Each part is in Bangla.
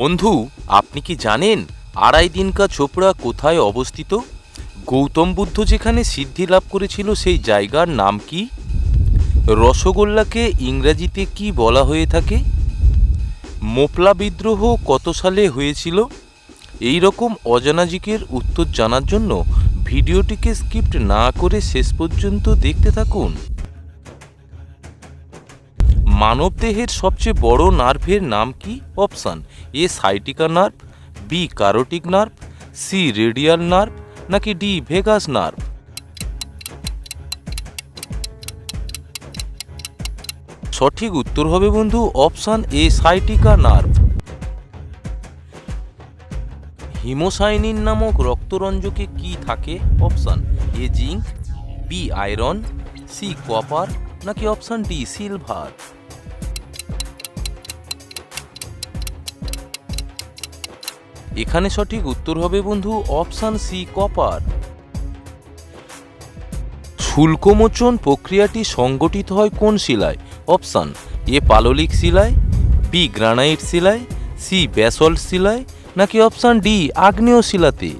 বন্ধু, আপনি কি জানেন আড়াই দিনকা চোপড়া কোথায় অবস্থিত? গৌতম বুদ্ধ যেখানে সিদ্ধি লাভ করেছিল সেই জায়গার নাম কি? রসগোল্লাকে ইংরাজিতে কি বলা হয়ে থাকে? মোপলা বিদ্রোহ কত সালে হয়েছিল? এই রকম অজানাজিকের উত্তর জানার জন্য ভিডিওটিকে স্কিপ্ট না করে শেষ পর্যন্ত দেখতে থাকুন। মানবদেহের সবচেয়ে বড় নার্ভের নাম কি? Option A sciatica nerve, B carotid nerve, C radial nerve, নাকি ডি ভেগাস নার্ভ? সঠিক উত্তর হবে বন্ধু option A sciatica nerve. Haemocyanin নামক রক্তরঞ্জকে কি থাকে? Option A zinc, B iron, C copper, নাকি অপশান ডি সিলভার? এখানে সঠিক উত্তর হবে বন্ধু অপশান সি কপার। শুল্কমোচন প্রক্রিয়াটি সংগঠিত হয় কোন শিলায়? অপশান এ, পাললিক শিলায় বি গ্রানাইট শিলায় সি ব্যাসল্ট শিলায়, নাকি অপশান ডি আগ্নেয় শিলাতে?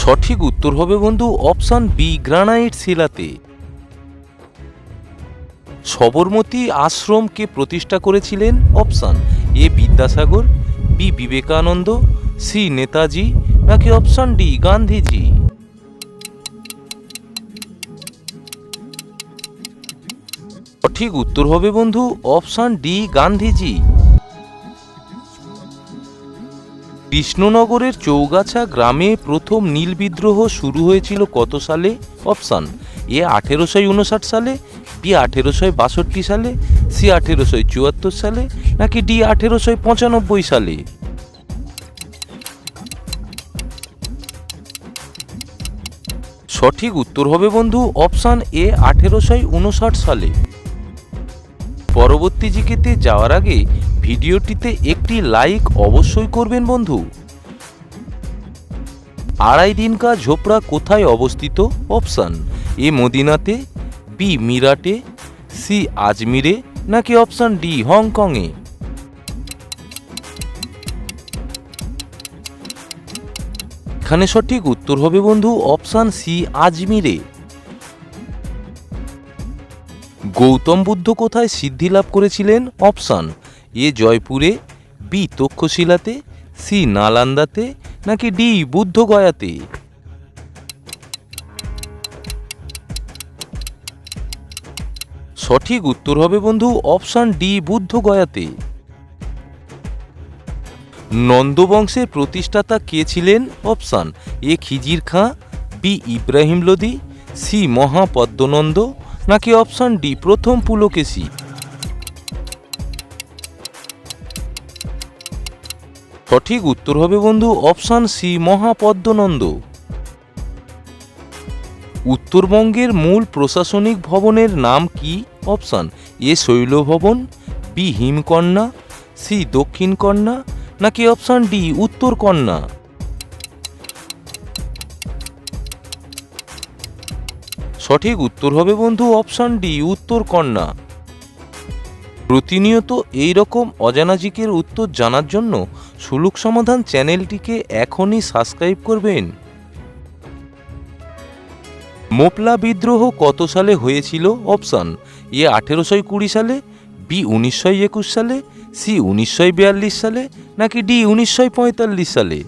সঠিক উত্তর হবে বন্ধু অপশান বি গ্রানাইট শিলাতে। সবরমতী আশ্রমকে প্রতিষ্ঠা করেছিলেন option A Vidyasagar, B Vivekananda, C Netaji, নাকি অপশান ডি গান্ধীজি? সঠিক উত্তর হবে বন্ধু অপশান ডি গান্ধীজি। কৃষ্ণনগরের চৌগাছা গ্রামে প্রথম নীল বিদ্রোহ শুরু হয়েছিল কত সালে? অপশান এ আঠেরোশো উনষাট সালে বি আঠেরোশো বাষট্টি সালে, সি আঠেরোশো চুয়াত্তর সালে, নাকি ডি আঠেরোশো পঁচানব্বই সালে? সঠিক উত্তর হবে বন্ধু অপশান এ আঠেরোশো উনষাট সালে। পরবর্তী জিকেতে যাওয়ার আগে ভিডিওটিতে একটি লাইক অবশ্যই করবেন বন্ধু। আড়াই দিনকা ঝোপড়া কোথায় অবস্থিত? অপশান এ মদিনাতে বি মিরাটে, সি আজমিরে, নাকি অপশান ডি হংকংয়ে? এখানে সঠিক উত্তর হবে বন্ধু অপশান সি আজমিরে। গৌতম বুদ্ধ কোথায় সিদ্ধি লাভ করেছিলেন? অপশান এ জয়পুরে, বি তক্ষশিলাতে, সি নালান্দাতে, নাকি ডি বুদ্ধগয়াতে? সঠিক উত্তর হবে বন্ধু অপশান ডি বুদ্ধগয়াতে নন্দবংশের প্রতিষ্ঠাতা কে ছিলেন? Option A, Khizr Khan, B, Ibrahim Lodi, C, Mahapadmananda, নাকি অপশান ডি, প্রথম পুলকেশী? সঠিক উত্তর হবে বন্ধু অপশান সি, মহাপদ্মনন্দ। উত্তরবঙ্গের মূল প্রশাসনিক ভবনের নাম কি? অপশান, এ শৈল ভবন, বি হিমকন্যা, সি দক্ষিণ কন্যা, নাকি অপশান ডি উত্তর কন্যা? সঠিক উত্তর হবে বন্ধু অপশান ডি উত্তর কন্যা। প্রতিনিয়ত এই রকম অজানাজিকের উত্তর জানার জন্য সুলুক সমাধান চ্যানেলটিকে এখনই সাবস্ক্রাইব করবেন। মোপলা বিদ্রোহ কত সালে হয়েছিল? অপশান, এ আঠেরোশো কুড়ি সালে, বি উনিশশো একুশ সালে, সি উনিশশো বিয়াল্লিশ সালে, নাকি ডি উনিশশো পঁয়তাল্লিশ সালে?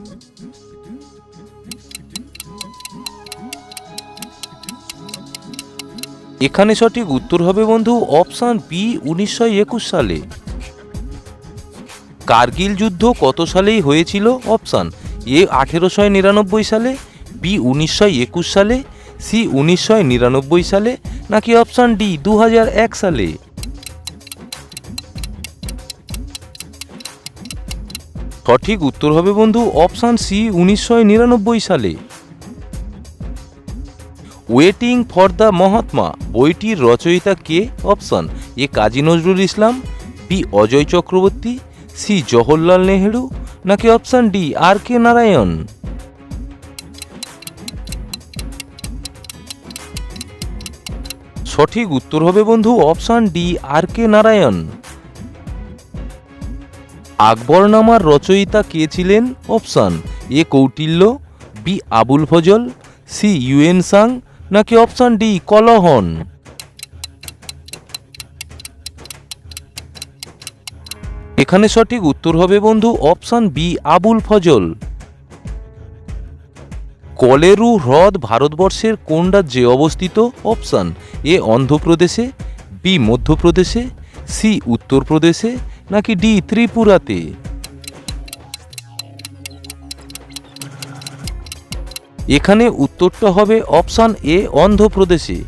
এখানে সঠিক উত্তর হবে বন্ধু, অপশান বি উনিশশো একুশ সালে। কার্গিল যুদ্ধ কত সালেই হয়েছিল? অপশান, এ আঠেরোশো নিরানব্বই সালে, বি উনিশশো একুশ সালে সি উনিশশো নিরানব্বই সালে নাকি অপশান ডি দু সালে? সঠিক উত্তর হবে বন্ধু অপশান সি উনিশশো নিরানব্বই সালে। ওয়েটিং ফর দ্য মহাত্মা, বইটির রচয়িতা কে? Option, A Kazi Nazrul Islam, B Ajay Chakraborty, C Jawaharlal Nehru, নাকি option D R K Narayan? সঠিক উত্তর হবে বন্ধু option D R K Narayan. আকবরনামার রচয়িতা কে ছিলেন? Option A Kautilya, B Abul Fazal, C Hiuen Tsang, নাকি অপশান ডি কলহন? এখানে সঠিক উত্তর হবে বন্ধু অপশান বি আবুল ফজল। কলেরু হ্রদ ভারতবর্ষের কোন রাজ্যে অবস্থিত? অপশান এ অন্ধ্রপ্রদেশে, বি মধ্যপ্রদেশে, সি উত্তরপ্রদেশে, নাকি ডি ত্রিপুরাতে? এখানে উত্তরটা হবে অপশান এ, অন্ধ্রপ্রদেশে।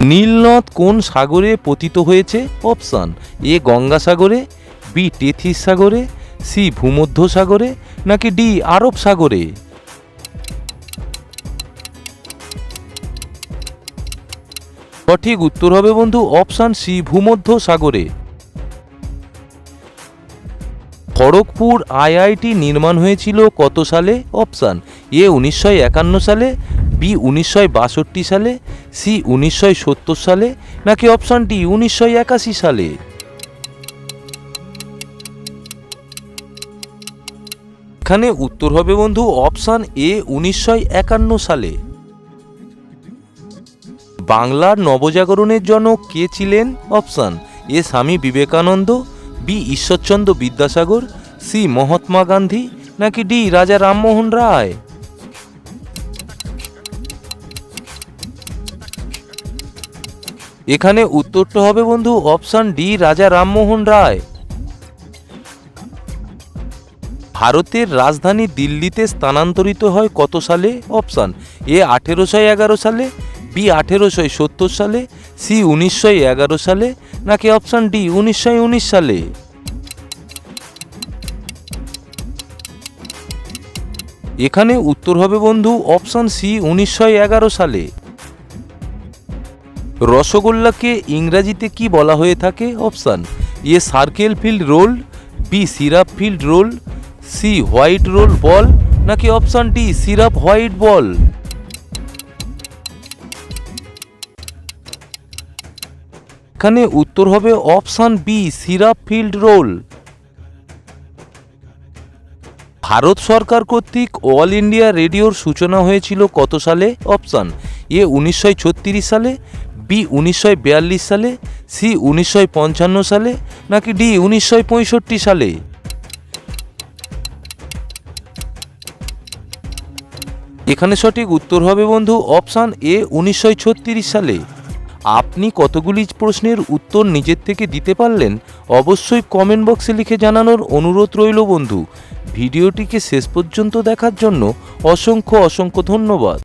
নীলনদ কোন সাগরে পতিত হয়েছে? অপশান এ গঙ্গা সাগরে বি টেথিস সাগরে সি ভূমধ্য সাগরে নাকি ডি আরব সাগরে সঠিক উত্তর হবে বন্ধু অপশান সি ভূমধ্য সাগরে খড়গপুর আইআইটি নির্মাণ হয়েছিল কত সালে? অপশান এ উনিশশো একান্ন সালে, বি উনিশশো বাষট্টি সালে, সি উনিশশো সত্তর সালে, নাকি অপশান ডি উনিশশো একাশি সালে? এখানে উত্তর হবে বন্ধু অপশান এ উনিশশো একান্ন সালে। বাংলার নবজাগরণের জন্য কে ছিলেন? Option A Swami Vivekananda, B Ishwarchandra Vidyasagar, C Mahatma Gandhi, নাকি ডি রাজা রামমোহন রায়? এখানে উত্তরটা হবে বন্ধু অপশান ডি রাজা রামমোহন রায়। ভারতের রাজধানী দিল্লিতে স্থানান্তরিত হয় কত সালে? অপশান এ আঠেরোশো এগারো সালে, বি আঠেরোশো সত্তর সালে, সি উনিশশো এগারো সালে, নাকি অপশান ডি উনিশশো উনিশ সালে? এখানে উত্তর হবে বন্ধু অপশান সি উনিশশো এগারো সালে। রসগোল্লাকে ইংরাজিতে কি বলা হয়ে থাকে? Option A circle field rule, B syrup field rule C white rule ball নাকি option D syrup white ball এখানে উত্তর হবে option B syrup field rule Bharat সরকার কর্তৃক অল ইন্ডিয়া রেডিওর সূচনা হয়েছিল কত সালে? অপশান এ উনিশশো ছত্রিশ সালে বি উনিশশো বিয়াল্লিশ সালে সি উনিশশো পঞ্চান্ন সালে, নাকি ডি উনিশশো পঁয়ষট্টি সালে? এখানে সঠিক উত্তর হবে বন্ধু অপশান এ, উনিশশো ছত্রিশ সালে। আপনি কতগুলি প্রশ্নের উত্তর নিজের থেকে দিতে পারলেন? অবশ্যই কমেন্ট বক্সে লিখে জানানোর অনুরোধ রইল বন্ধু। ভিডিওটিকে শেষ পর্যন্ত দেখার জন্য অসংখ্য অসংখ্য ধন্যবাদ।